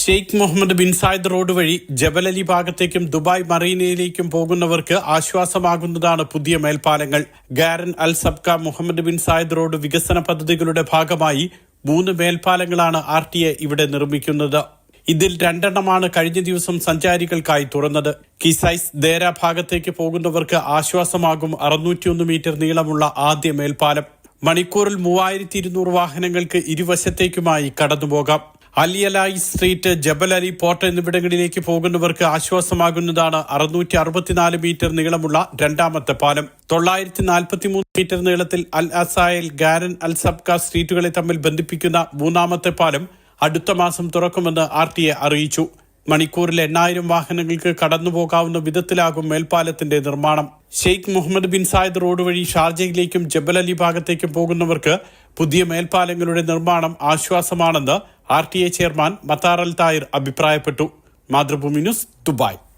Sheikh Mohammed bin Zayed road വഴി Jebel Ali ഭാഗത്തേക്കും Dubai മറീനയിലേക്കും പോകുന്നവർക്ക് ആശ്വാസമാകുന്നതാണ് പുതിയ മേൽപ്പാലങ്ങൾ. Garn Al Sabkha Mohammed bin Zayed road വികസന പദ്ധതികളുടെ ഭാഗമായി മൂന്ന് മേൽപ്പാലങ്ങളാണ് ആർ ടി എ ഇവിടെ നിർമ്മിക്കുന്നത്. ഇതിൽ രണ്ടെണ്ണമാണ് കഴിഞ്ഞ ദിവസം സഞ്ചാരികൾക്കായി തുറന്നത്. കിസൈസ് ദേര ഭാഗത്തേക്ക് പോകുന്നവർക്ക് ആശ്വാസമാകും അറുന്നൂറ്റിയൊന്ന് മീറ്റർ നീളമുള്ള ആദ്യ മേൽപ്പാലം. മണിക്കൂറിൽ മൂവായിരത്തി ഇരുന്നൂറ് വാഹനങ്ങൾക്ക് ഇരുവശത്തേക്കുമായി കടന്നുപോകാം. അലിയലായി സ്ട്രീറ്റ് ജബൽ അലി പോർട്ട് എന്നിവിടങ്ങളിലേക്ക് പോകുന്നവർക്ക് ആശ്വാസമാകുന്നതാണ് അറുന്നൂറ്റി അറുപത്തിനാല് മീറ്റർ നീളമുള്ള രണ്ടാമത്തെ പാലം. തൊള്ളായിരത്തി നാൽപ്പത്തി മൂന്ന് മീറ്റർ നീളത്തിൽ അൽ അസായൽ ഗാരൻ അൽ സബ്ക സ്ട്രീറ്റുകളെ തമ്മിൽ ബന്ധിപ്പിക്കുന്ന മൂന്നാമത്തെ പാലം അടുത്ത മാസം തുറക്കുമെന്ന് ആർ ടി എ അറിയിച്ചു. മണിക്കൂറിൽ എണ്ണായിരം വാഹനങ്ങൾക്ക് കടന്നുപോകാവുന്ന വിധത്തിലാകും മേൽപ്പാലത്തിന്റെ നിർമ്മാണം. Sheikh Mohammed bin Zayed road വഴി ഷാർജയിലേക്കും ജബൽ അലി ഭാഗത്തേക്കും പോകുന്നവർക്ക് പുതിയ മേൽപ്പാലങ്ങളുടെ നിർമ്മാണം ആശ്വാസമാണെന്ന് R T A chairman Mattar Al Tayer അഭിപ്രായപ്പെട്ടു. Mathrubhumi news Dubai.